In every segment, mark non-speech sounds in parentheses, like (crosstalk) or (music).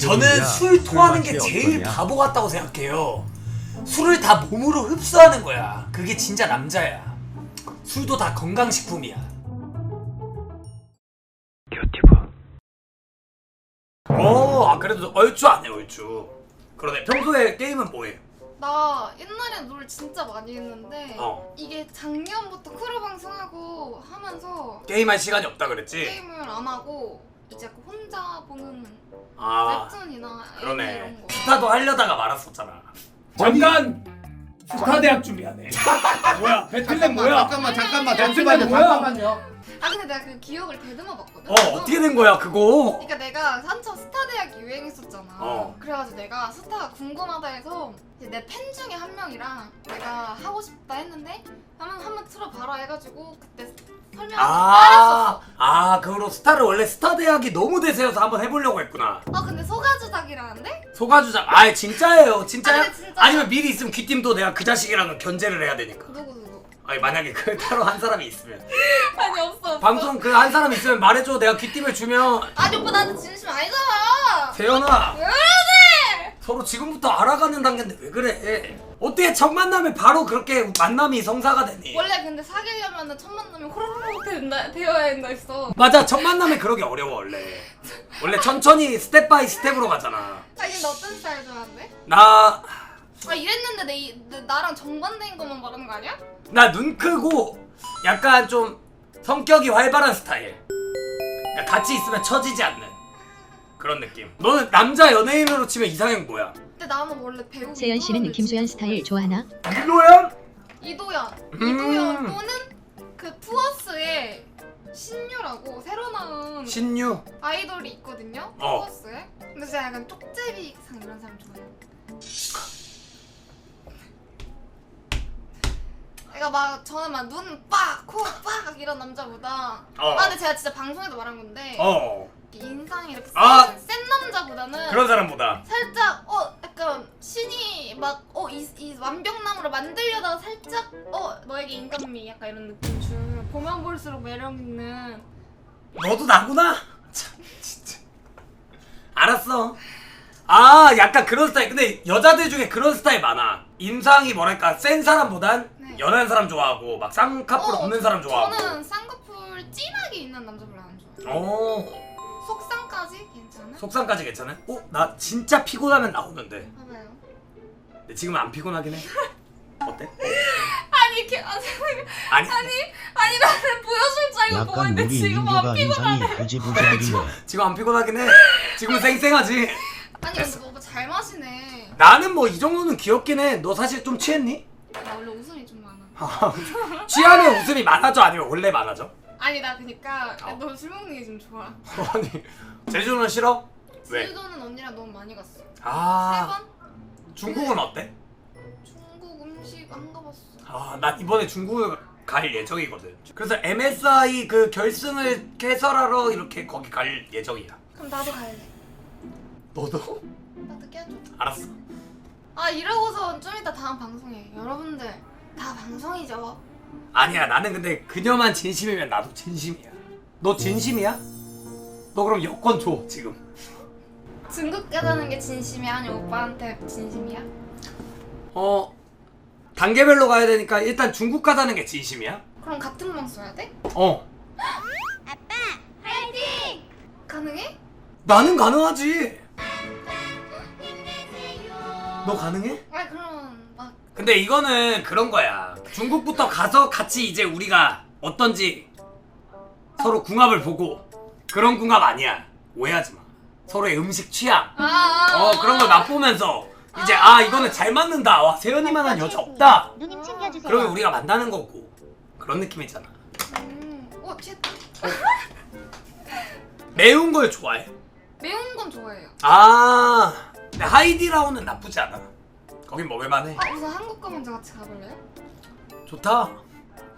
저는 술 토하는 게 제일 바보 같다고 생각해요. 술을 다 몸으로 흡수하는 거야. 그게 진짜 남자야. 술도 다 건강식품이야. 어, 아 그래도 얼추 안 해, 얼추. 그러네. 평소에 게임은 뭐해? 나 옛날에 롤 진짜 많이 했는데 어. 이게 작년부터 크루 방송하고 하면서 게임할 시간이 없다 그랬지? 게임을 안 하고 이제 혼자 보는 아, 웹툰이나 애니 그러네. 이런 거. 스타도 하려다가 말았었잖아. 잠깐! 스타대학 준비하네. (laughs) 뭐야, 배틀넷 뭐야? 잠깐만 잠깐만 잠시만요 뭐야? 잠깐만요 아 근데 내가 그 기억을 되듬어 봤거든. 어, 어떻게 된 거야, 그거? 그러니까 내가 한참 스타 대학이 유행했었잖아. 어. 그래가지고 내가 스타가 궁금하다 해서 이제 내팬 중에 한 명이랑 내가 하고 싶다 했는데 한번 한번 틀어봐라 해가지고 그때 설명 아, 알았었어. 아, 그거로 스타를 원래 스타 대학이 너무 대세여서 한번 해보려고 했구나. 아 근데 소가주작이라는데? 소가주작, 아, 진짜예요, 진짜요? 아, 근데 진짜. 아니면 미리 있으면 귀띔도 내가 그 자식이랑은 견제를 해야 되니까. 누구 누구? 아니 만약에 그 (laughs) 따로 한 사람이 있으면 (laughs) 아니 없어. 없어. 방송 그 한 사람 있으면 말해줘 내가 귀띔을 주면 아니 오빠 나한테 진심 아니잖아. 재현아 왜 그러지? 서로 지금부터 알아가는 단계인데 왜 그래 어떻게 첫 만남에 바로 그렇게 만남이 성사가 되니 원래 근데 사귀려면 첫 만남에 호로록 된다 되어야 된다 했어. 맞아 첫 만남에 그러기 어려워 원래 원래 천천히 스텝 바이 스텝으로 가잖아 근데 어떤 스타일 좋아하는데? 나 아 이랬는데 내, 이- 내 나랑 정반대인 것만 말하는 거 아니야? 나 눈 크고 약간 좀 성격이 활발한 스타일. 그러니까 같이 있으면 처지지 않는 그런 느낌. 너는 남자 연예인으로 치면 이상형 뭐야? 근데 나는 원래 배우 세연 씨는 이도현을 김소연 진짜 스타일 좋아하나? 일로연? 이도현 음. 이도현 또는 그 투어스의 신유라고 새로 나온 신유. 아이돌이 있거든요 어. 투어스에 근데 제가 약간 쪽제비상 이런 사람 좋아해요 내가 막 저는 막 눈 빡, 코빡 이런 남자보다 어. 아 근데 제가 진짜 방송에도 말한 건데 어. 인상이 이렇게 아. 센, 센 남자보다는 그런 사람보다. 살짝 어 약간 신이 막 어 이 이 완벽남으로 만들려다가 살짝 어 너에게 인간미 약간 이런 느낌 줄 보면 볼수록 매력 있는 너도 나구나. (laughs) 참 진짜. 알았어. 아 약간 그런 스타일. 근데 여자들 중에 그런 스타일 많아. 인상이 뭐랄까 센 사람보단 네. 연하는 사람 좋아하고 막 쌍꺼풀 어, 없는 사람 좋아하고. 저는 쌍꺼풀 진하게 있는 남자 별로 안 좋아해요 어. 속상까지 괜찮아? 속상까지 괜찮아? 어? 나 진짜 피곤하면 나오는데. 봐봐요 근데 지금은 안 피곤하긴 해. 어때? 아니 이렇게 아. 아니. 아니 아니 나는 보여줄 줄 알고 약간 보는데 우리 지금 안 인상이 피곤하네 흐지부지하길래 (laughs) 지금 안 피곤하긴 해. 지금은 쌩쌩하지. 아니 근데 오빠 잘 마시네 나는 뭐 이 정도는 귀엽긴 해. 너 사실 좀 취했니? 나 원래 웃음이 좀 많아 (laughs) 취하면 웃음이 많아져 아니면 원래 많아져? 아니 나 그니까 어. 너 술 먹는 게좀 좋아 (laughs) 아니 제주도는 싫어? 왜? 제주도는 언니랑 너무 많이 갔어 세아 번? 중국은 어때? 중국 음식 안 가봤어. 아난 이번에 중국을 갈 예정이거든. 그래서 MSI 그 결승을 해설하러 이렇게 거기 갈 예정이야. 그럼 나도 갈래. 너도? 나도 껴줘. 알았어. 아 이러고서 좀 이따 다음 방송에 여러분들 다 방송이죠. 아니야 나는 근데 그녀만 진심이면 나도 진심이야. 너 진심이야? 너 그럼 여권 줘 지금. 중국 가자는 게 진심이야 아니 오빠한테 진심이야? 어 단계별로 가야 되니까 일단 중국 가자는 게 진심이야? 그럼 같은 방 써야 돼? 어 가능해? 나는 가능하지. 너 가능해? 아니 그럼 막 근데 이거는 그런 거야. 중국부터 가서 같이 이제 우리가 어떤지 서로 궁합을 보고 그런 궁합 아니야. 오해하지 마. 서로의 음식 취향. 아, 아, 어 그런 걸 맛보면서 이제 아 이거는 잘 맞는다. 와 세연이만한 여자 없다. 누님 챙겨주세요. 그러면 우리가 만나는 거고 그런 느낌이잖아. 음, 어 취했다. 매운 걸 좋아해? 매운 건 좋아해요. 아 근데 하이디라운은 나쁘지 않아. 거긴 먹을만해. 아 우선 한국 가 먼저 같이 가볼래요? 좋다.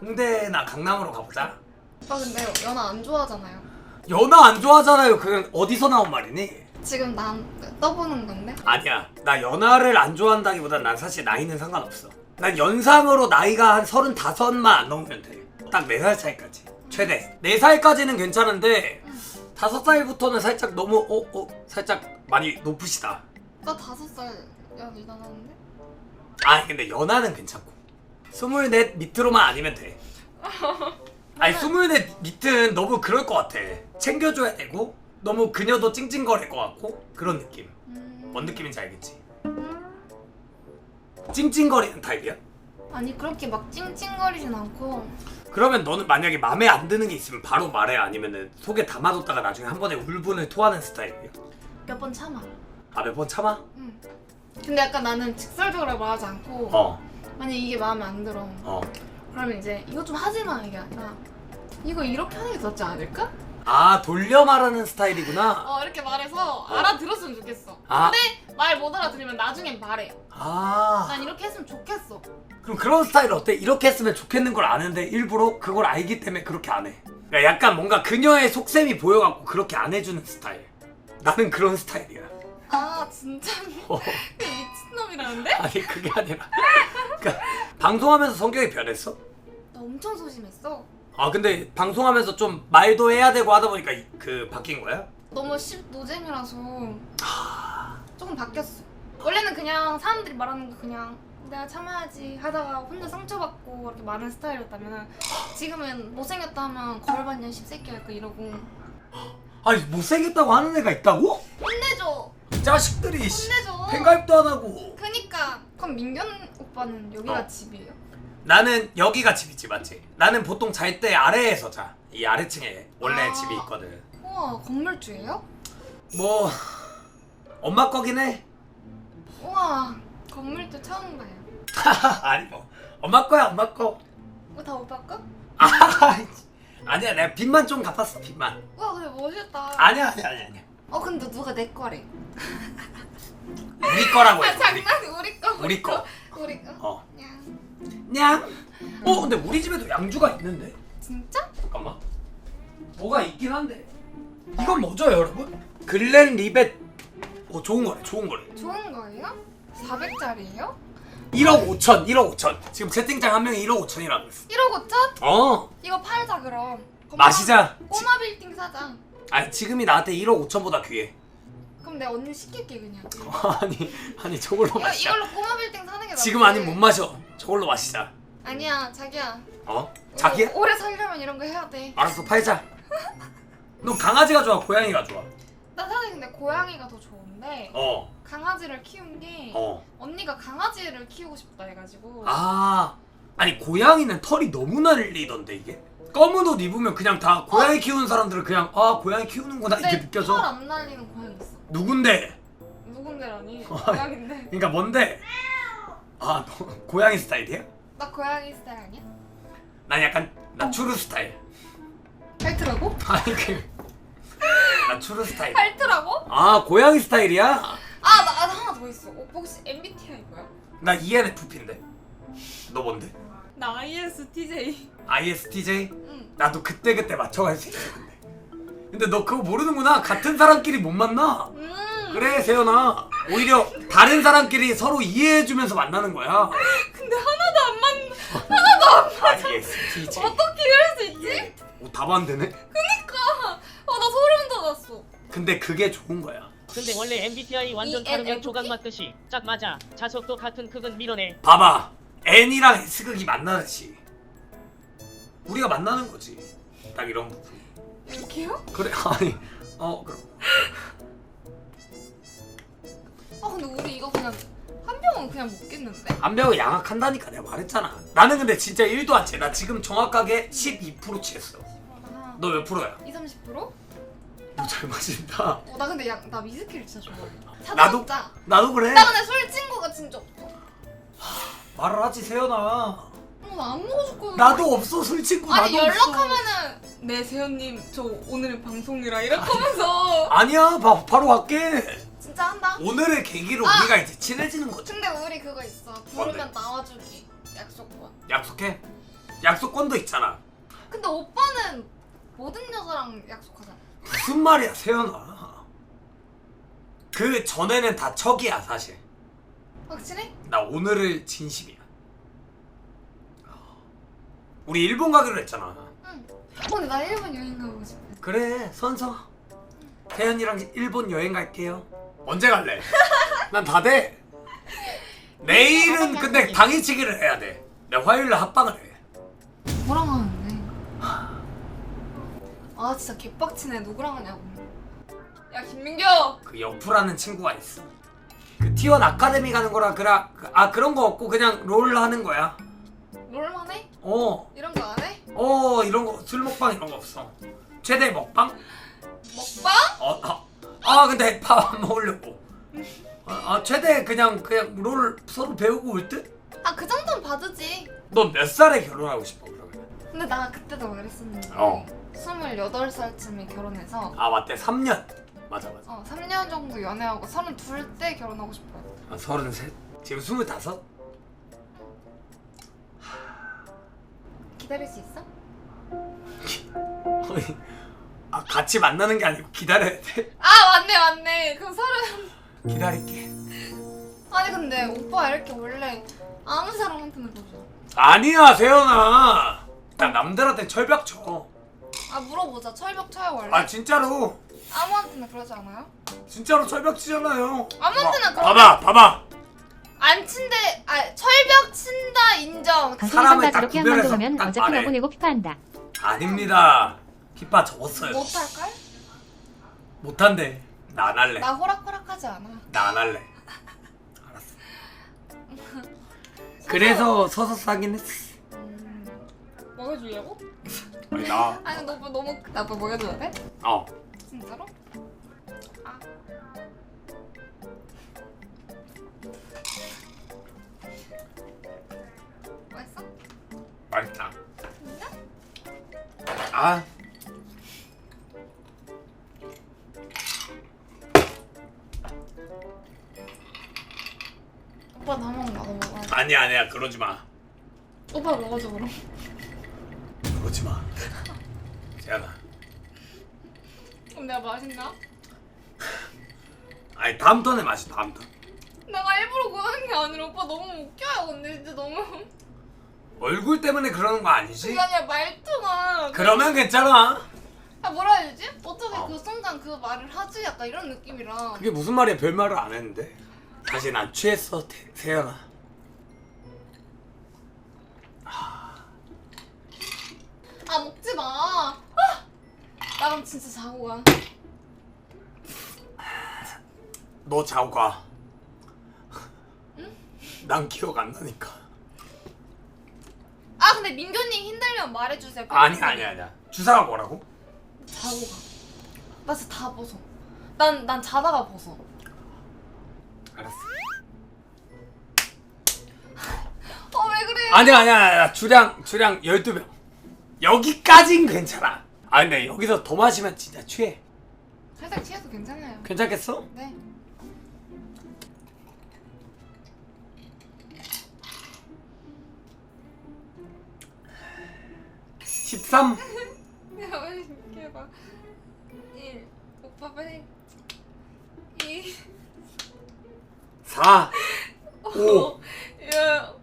홍대나 강남으로 가보자. 오빠 근데 연하 안 좋아하잖아요. 연하 안 좋아하잖아요. 그건 어디서 나온 말이니? 지금 난 떠보는 건데. 아니야. 나 연하를 안 좋아한다기보단 난 사실 나이는 상관없어. 난 연상으로 나이가 한 서른다섯만 안 넘으면 돼. 딱 네 살 차이까지. 최대. 네 살까지는 괜찮은데 다섯 살부터는 살짝 너무 어, 어, 살짝 많이 높으시다. 나 다섯 살 연이 나는데? 아니 근데 연하는 괜찮고 스물넷 밑으로만 아니면 돼. (laughs) 아니 스물넷 밑은 너무 그럴 것 같아. 챙겨줘야 되고 너무 그녀도 찡찡거릴 것 같고 그런 느낌. 음... 뭔 느낌인지 알겠지? 찡찡거리는 타입이야? 아니 그렇게 막 찡찡거리진 않고 그러면 너는 만약에 마음에 안 드는 게 있으면 바로 말해 아니면은 속에 담아뒀다가 나중에 한 번에 울분을 토하는 스타일이야? 몇 번 참아. 아 몇 번 참아? 응. 근데 약간 나는 직설적으로 말하지 않고 어 만약 이게 마음에 안 들어 어. 그러면 이제 이거 좀 하지 마 이게 아니라 이거 이렇게 하는 게 낫지 않을까? 아 돌려 말하는 스타일이구나. 어 이렇게 말해서 알아들었으면 좋겠어. 아. 근데 말 못 알아들으면 나중엔 말해. 아 난 이렇게 했으면 좋겠어. 그럼 그런 스타일 어때? 이렇게 했으면 좋겠는 걸 아는데 일부러 그걸 알기 때문에 그렇게 안 해. 그러니까 약간 뭔가 그녀의 속셈이 보여갖고 그렇게 안 해주는 스타일. 나는 그런 스타일이야. 아 진짜 어. (laughs) 미친놈이라는데? 아니 그게 아니라. 그러니까 방송하면서 성격이 변했어? 나 엄청 소심했어. 아 근데 방송하면서 좀 말도 해야 되고 하다 보니까 이- 그 바뀐 거야? 너무 씹 노잼이라서 조금 바뀌었어. 원래는 그냥 사람들이 말하는 거 그냥 내가 참아야지 하다가 혼자 상처받고 이렇게 많은 스타일이었다면 지금은 못생겼다 하면 걸반년 씹새끼 할거 이러고 아니 못생겼다고 하는 애가 있다고? 이 자식들이 씨, 혼내줘 팬가입도 안 하고 그니까 그럼 민견 오빠는 여기가 어. 집이에요? 나는 여기가 집이지 맞지? 나는 보통 잘 때 아래에서 자. 이 아래층에 원래 아. 집이 있거든. 우와 건물주예요? 뭐 엄마 거긴 해. 우와 건물주 처음 봐요 (laughs) 아니 뭐 엄마 거야 엄마 거. 이거 다 오빠 거? 아, (laughs) 아니야 내가 빚만 좀 갚았어 빚만. 우와 근데 멋있다 아니야 아니야 아니야 아니야. 어 근데 누가 내 거래 우리 거라고 아 해서 우리. 장난이 우리 거 우리 거. 우리 거 어. 냥 냥. 어 근데 우리 집에도 양주가 있는데. 진짜? 잠깐만. 뭐가 있긴 한데. 이건 뭐죠 여러분? 글렌 리벳. 어 좋은 거네 좋은 거네. 좋은 거예요? 400짜리예요? 1억 5천 1억 5천. 지금 채팅창 한 명이 1억 5천이라고 했어. 1억 5천? 어. 이거 팔자 그럼 꼬마- 마시자. 꼬마 빌딩 사자 아니 지금이 나한테 1억 5천보다 귀해. 그럼 내가 언니 시킬게 그냥 (laughs) 아니 아니 저걸로 이거, 마시자. 이걸로 꼬마 빌딩 사는 게 낫지 지금 아니면 못 마셔. 저걸로 마시자. 아니야 자기야 어? 자기야? 오- 오래 살려면 이런 거 해야 돼나 알았어 팔자. 너 강아지가 좋아 고양이가 좋아? 사실 근데 고양이가 더 좋은데 어. 강아지를 키운 게 어. 언니가 강아지를 키우고 싶다 해가지고 아 아니 고양이는 털이 너무 날리던데 이게 검은 옷 입으면 그냥 다 고양이 키우는 사람들은 그냥 아 고양이 키우는구나 이렇게 느껴져 털안 날리는 고양이 있어 누군데 누군데라니 고양인데 (laughs) 그러니까 뭔데 아 너 고양이 스타일이야? 나 고양이 스타일 아니야? 난 약간 나 추루 스타일 펠트라고? (laughs) 아니 그 나 추루 스타일 펠트라고? 아 고양이 스타일이야? 아, 나, 나 하나 더 있어. 오빠 혹시 MBTI 뭐야? 나 ENFP인데 너 뭔데? 나 ISTJ. ISTJ? 응. 나도 그때그때 맞춰갈 수 있어 근데 근데 너 그거 모르는구나 같은 사람끼리 못 만나 음. 그래 세연아 오히려 다른 사람끼리 서로 이해해주면서 만나는 거야 근데 하나도 안 (laughs) 맞. ISTJ 어떻게 이럴 수 있지? 오, 답 안 되네 그니까. 어, 나 소름 돋았어. 근데 그게 좋은 거야 근데 원래 MBTI 완전 다르면 ENFP? 조각 맞듯이 짝 맞아 자석도 같은 극은 밀어내 봐봐 N이랑 S극이 만나듯이 우리가 만나는 거지 딱 이런 부분 이렇게요? 그래 (laughs) 아니 어 그럼 아, 근데 우리 이거 그냥 한 병은 그냥 먹겠는데? 안배우 양악한다니까 내가 말했잖아 나는 근데 진짜 1도 안 취해 나 지금 정확하게 12% 취했어 아, 너 몇 프로야? 2, 30%? 어, 너잘 마신다 나 근데 양, 나 위스키를 진짜 좋아해. 사다 나도. 나도 그래 나 근데 술 친구가 진짜 없어. 말을 하지 세연아 어, 나안 먹어줄 거야. 나도 없어 술 친구 나도 아니 없어 연락하면은 네 세연님 저 오늘 방송이라 이렇게 하면서 아니야 바, 바로 갈게 진짜 한다. 오늘의 계기로 아! 우리가 이제 친해지는 거지 근데 우리 그거 있어. 부르면 나와주기 약속권. 약속해 약속권도 있잖아 근데 오빠는 모든 여자랑 약속하잖아. 무슨 말이야 세연아 그 전에는 다 척이야 사실 확실해? 나 오늘을 진심이야 우리 일본 가기로 했잖아 응. 어, 근데 나 일본 여행 가고 싶어. 그래 선서 세연이랑 일본 여행 갈게요 언제 갈래? (laughs) 난 다 돼. 내일은 근데 당일치기를 해야 돼. 내가 화요일에 합방을 해. 누구랑 하는데? 아 진짜 개빡치네 누구랑 하냐고 야 김민규 그 여프라는 친구가 있어. 그 T1 아카데미 가는 거라 그라 아 그런 거 없고 그냥 롤 하는 거야. 롤만 해? 어, 이런 거 안 해? 어 이런 거 술 먹방 이런 거 없어. 최대 먹방? 먹방? 어, 아, 아 근데 밥 안 먹으려고. 아, 아 최대 그냥 그냥 롤 서로 배우고 올 듯? 아 그 정도는 받으지 넌 몇 살에 결혼하고 싶어 그러면? 근데 나 그때도 그랬었는데 어. 28살쯤에 결혼해서 아 맞대 3년. 맞아 맞아. 어 3년 정도 연애하고 32 때 결혼하고 싶어요 아, 33? 지금 25? 기다릴 수 있어? 아니, 아 같이 만나는 게 아니고 기다려야 돼? 아 맞네 맞네 그럼 서른 기다릴게. 아니 근데 오빠 이렇게 원래 아무 사람한테나 그러죠 아니야 세연아. 나 남들한테 철벽 쳐. 아 물어보자 철벽 쳐요 원래? 아 진짜로 아무한테나 그러지 않아요? 진짜로 철벽 치잖아요. 아무한테나 봐봐, 봐봐 봐봐. 안 친대 아 철벽 친다 인정 사람을 방송에서 딱 저렇게 한 구별해서 방송 하면 딱 어차피 말해. 너보내고 피파한다. 아닙니다. 피파 접었어요. 못 할걸? 못한대. 나 안 할래. 나 호락호락하지 않아 나 안 할래. 알았어. (laughs) 그래서 서서 싸긴 했어. 음, 먹여주려고? 아니 나. (laughs) 아니 너무 너무 나뭐 먹여줘야 돼? 어. 진짜로? 아 맛있어? 맛있다. 진짜? 아. 오빠 다 먹어 나도 먹어 아니야 아니야 그러지 마. 오빠 먹어줘 그럼 그러지 마. 재현아. 그럼 내가 맛있나? 아니 다음 턴에 마시 다음 턴. 내가 일부러 그러는 게 아니라 오빠 너무 웃겨요 근데 진짜 너무 얼굴 때문에 그러는 거 아니지? 그게 아니라 말투가 그러면 괜찮아. 아 뭐라 해야 되지? 어떻게 어. 그 순간 그 말을 하지? 약간 이런 느낌이라 그게 무슨 말이야 별 말을 안 했는데. 사실 난 취했어 태- 세연아. 아 먹지 마 아! 나 그럼 진짜 자고 가 너 자고 가. 난 기억 안 나니까. 아 근데 민규님 힘들면 말해주세요 아니 아니 아니야. 주사가 뭐라고? 자고 가 나 진짜 다 벗어 난, 난 자다가 벗어 알았어. 어 왜 그래 아니야 아니야 아니야. 주량 주량 12병. 여기까진 괜찮아. 아 근데 여기서 더 마시면 진짜 취해. 살짝 취해도 괜찮아요 괜찮겠어? 네 13. 야, 빨리 이렇게 해봐. 1. 오빠 빨리. 2. 4. 5. 6.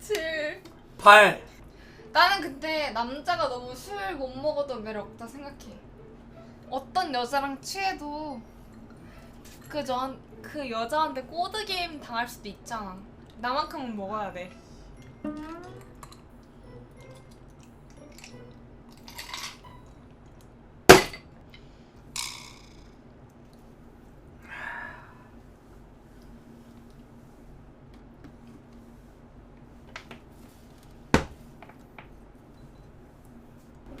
7. 8. 나는 근데 남자가 너무 술 못 먹어도 매력 없다 생각해. 어떤 여자랑 취해도 그, 저, 그 여자한테 꼬드 게임 당할 수도 있잖아. 나만큼은 먹어야 돼.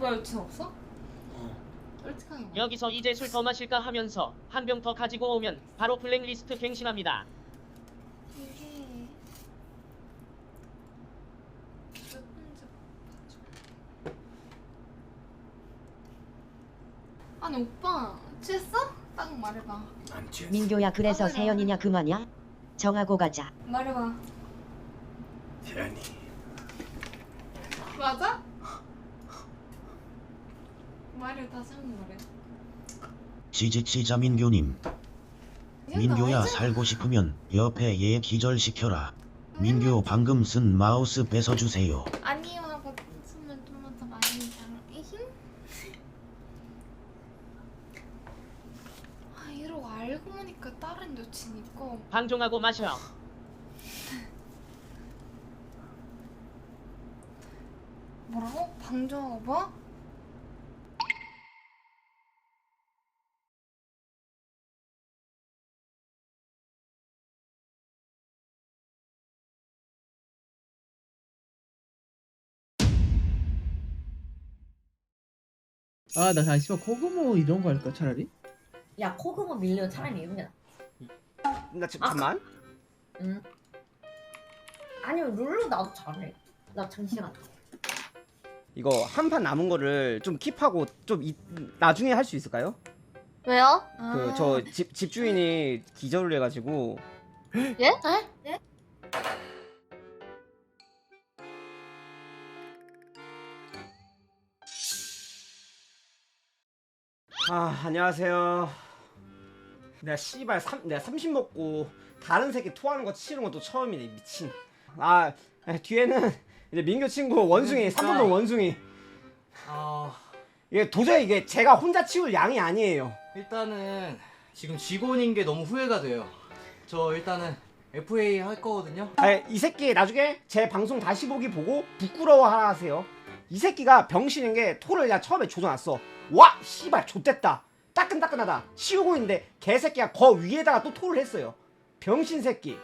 오빠 여친 없어? 솔직하게 말해. 여기서 이제 술 더 마실까 하면서 한 병 더 가지고 오면 바로 블랙리스트 갱신합니다. 이게 몇. 아니 오빠 취했어? 딱 말해봐 안 취했어. 민교야 그래서 세연이냐 그만이야? 정하고 가자. 말해봐 세연이. 맞아? 말해 다시 한번 말해 지지치자 민교야 알잖아. 살고 싶으면 옆에 얘 기절시켜라 민교 방금 쓴 마우스 뺏어주세요 아니요 숨을 좀만 더 많이 잘 이힘 아 이러고 알고 보니까 다른 여친 있고 방종하고 마셔. 뭐라고? 방종하고 뭐? 아, 나 잠시만 코그모 이런 거 할까 차라리? 야 코그모 밀려 차라리 이런 게 나. 나 잠깐만. 응. 아니면 룰루 나도 잘해. 나 잠시만. 이거 한 판 남은 거를 좀 킵하고 좀 이, 나중에 할 수 있을까요? 왜요? 그 저 집 집주인이 기절을 해가지고 예? 에? 예? 아 안녕하세요. 내가 씨발 삼, 내가 30 먹고 다른 새끼 토하는 거 치는 것도 처음이네 미친. 아 에, 뒤에는 이제 민규 친구 원숭이 그러니까. 3분동 원숭이. 아 이게 도저히 이게 제가 혼자 치울 양이 아니에요. 일단은 지금 직원인 게 너무 후회가 돼요. 저 일단은 FA 할 거거든요. 아, 이 새끼 나중에 제 방송 다시 보기 보고 부끄러워 하세요. 이 새끼가 병신인 게 토를 내가 처음에 조져놨어. 와, 씨발, 좆됐다. 따끈따끈하다. 치우고 있는데 개새끼가 거 위에다가 또 토를 했어요. 병신 새끼.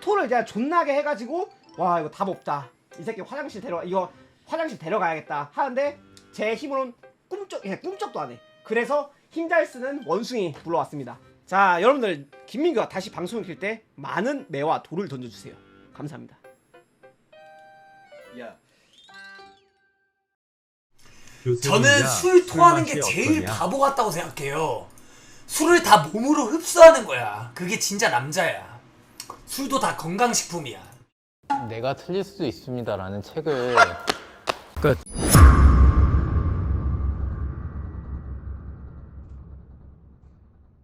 토를 내가 존나게 해가지고 와 이거 답 없다. 이 새끼 화장실 데려 이거 화장실 데려가야겠다 하는데 제 힘으론 꿈쩍 예, 꿈쩍도 안 해. 그래서 힘 잘 쓰는 원숭이 불러왔습니다. 자 여러분들 김민규가 다시 방송을 킬때 많은 매와 돌을 던져주세요. 감사합니다. 야, 저는 술 토하는 게 제일 바보 같다고 생각해요. 술을 다 몸으로 흡수하는 거야. 그게 진짜 남자야. 술도 다 건강식품이야. 내가 틀릴 수도 있습니다라는 책을